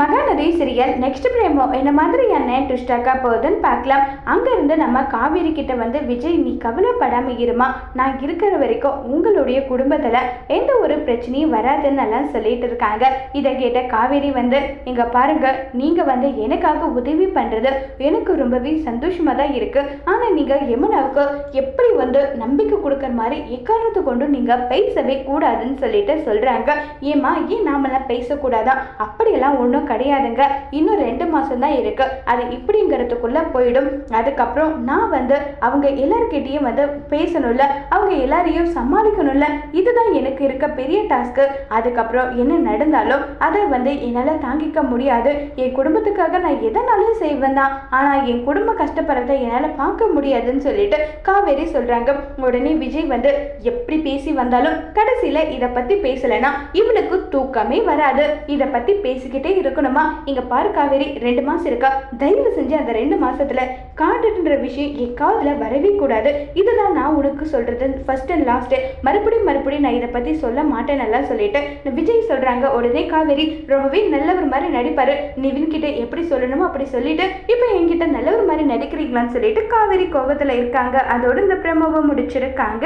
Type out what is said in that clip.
Mahanadi serial next பிரேமோ என்ன மாதிரியான ட்விஸ்டாக்கா போகுதுன்னு பார்க்கலாம். அங்கேருந்து நம்ம காவேரி கிட்ட வந்து விஜய் நீ கவலைப்படாமல் இருமா. நான் இருக்கிற வரைக்கும் உங்களுடைய குடும்பத்தில் எந்த ஒரு பிரச்சனையும் வராதுன்னு எல்லாம் சொல்லிட்டு இருக்காங்க. இதை கேட்ட காவேரி வந்து இங்கே பாருங்க நீங்கள் வந்து எனக்காக உதவி பண்ணுறது எனக்கு ரொம்பவே சந்தோஷமாக தான் இருக்குது ஆனால் நீங்கள் யமுனாவுக்கு எப்படி வந்து நம்பிக்கை கொடுக்குற மாதிரி எக்காரணத்தை கொண்டு நீங்கள் பேசவே கூடாதுன்னு சொல்லிட்டு சொல்கிறாங்க ஏமா ஏன் நாமெல்லாம் பேசக்கூடாதா? அப்படியெல்லாம் ஒன்றும் கிடையாதுங்க. இன்னும் ரெண்டு மாதம் தான் இருக்கு. அது இப்படிங்கிறதுக்குள்ள போயிடும். அதுக்கப்புறம் நான் வந்து அவங்க எல்லார்கிட்டேயும் வந்து பேசணும்ல. அவங்க எல்லாரையும் சமாளிக்கணும்ல. இதுதான் எனக்கு இருக்க பெரிய டாஸ்க்கு அதுக்கப்புறம் என்ன நடந்தாலும் அதை வந்து என்னால் தாங்கிக்க முடியாது. என் குடும்பத்துக்காக நான் எதனாலும் செய்வேன் தான். ஆனால் என் குடும்பம் கஷ்டப்படுறத என்னால் பார்க்க முடியாதுன்னு சொல்லிட்டு காவேரி சொல்கிறாங்க உடனே விஜய் வந்து எப்படி பேசி வந்தாலும் கடைசியில் இதை பற்றி பேசலைன்னா இவளுக்கு தூக்கமே வராது. இதை பற்றி பேசிக்கிட்டே இருக்கணுமா? இங்கே பாரு காவேரி ரெண்டு மாதம் இருக்கா. தயவு செஞ்சு அந்த ரெண்டு மாசத்துல காட்டுன்ற விஷயம் என் காதில் வரவே கூடாது. இதுதான் நான் உனக்கு சொல்கிறது ஃபர்ஸ்ட் அண்ட் லாஸ்ட்டு மறுபடியும் மறுபடியும் நான் இதை பற்றி சொல்ல மாட்டேன் நல்லா சொல்லிட்டு. விஜய் சொல்கிறாங்க உடனே காவேரி ரொம்பவே நல்லவர் மாதிரி நடிப்பார். நிவின் கிட்ட எப்படி சொல்லணுமோ அப்படி சொல்லிட்டு இப்போ என்கிட்ட நல்லவர் மாதிரி நடிக்கிறீங்களான்னு சொல்லிட்டு காவேரி கோபத்தில் இருக்காங்க. அதோட இந்த பிரமோவை முடிச்சிருக்காங்க.